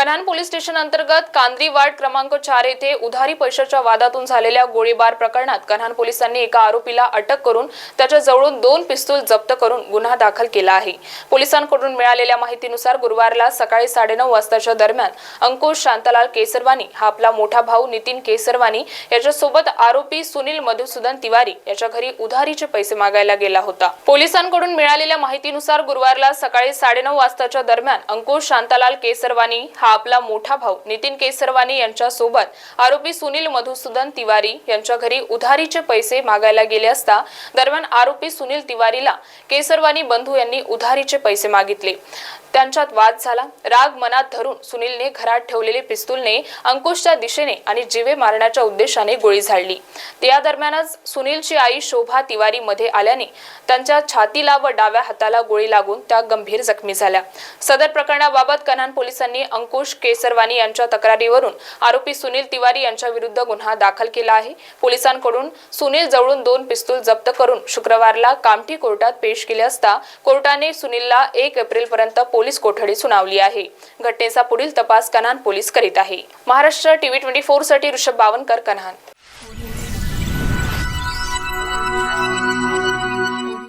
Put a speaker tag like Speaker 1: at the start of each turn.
Speaker 1: Kanhan police station अंतर्गत कांद्री ward क्रमांक चार येथे उधारी पैशाच्या वादातून झालेल्या गोळीबार प्रकरणात कन्हान पोलिसांनी एका आरोपीला अटक करून त्याच्याजवळून दोन पिस्तूल जप्त करून गुन्हा दाखल केला आहे. पोलिसांकडून मिळालेल्या माहितीनुसार गुरुवारला सकाळी साडेनऊ वाजताच्या दरम्यान अंकुश शांतालाल केसरवानी हा आपला मोठा भाऊ नितीन केसरवानी याच्यासोबत आरोपी सुनील मधुसूदन तिवारी याच्या घरी उधारीचे पैसे मागायला गेला होता. पोलिसांकडून मिळालेल्या माहितीनुसार गुरुवारला सकाळी साडेनऊ वाजताच्या दरम्यान अंकुश शांतालाल केसरवानी हा हा आपला मोठा भाऊ नितीन केसरवानी यांच्यासोबत आरोपी सुनील मधुसूदन तिवारी यांच्या घरी उधारीचे पैसे मागायला गेले असता दरम्यान आरोपी सुनील तिवारीला केसरवानी बंधू यांनी उधारीचे पैसे मागितले. त्यांच्यात वाद झाला. राग मनात धरून सुनीलने घरात ठेवलेले पिस्तूलने अंकुशच्या दिशेने आणि जीवे मारण्याच्या उद्देशाने गोळी झाडली. त्या दरम्यानच सुनीलची आई शोभा तिवारी मध्ये आल्याने त्यांच्या छातीला व डाव्या हाताला गोळी लागून त्या गंभीर जखमी झाल्या. सदर प्रकरणाबाबत कन्हान पोलिसांनी अंकुश केसरवानी यांच्या तक्रारीवरून आरोपी सुनील तिवारी यांच्या विरुद्ध गुन्हा दाखल केला आहे. पोलिसांकडून सुनील जवळून दोन पिस्तूल जप्त करून शुक्रवारला कामठी कोर्टात पेश केले असता कोर्टाने सुनीलला एक एप्रिल पर्यंत पोलीस कोठडी सुनावली आहे. घटनेचा पुढील तपास कन्हान पोलीस करीत आहे. महाराष्ट्र टीव्ही ट्वेंटी फोरसाठी ऋषभ बावनकर कन्हान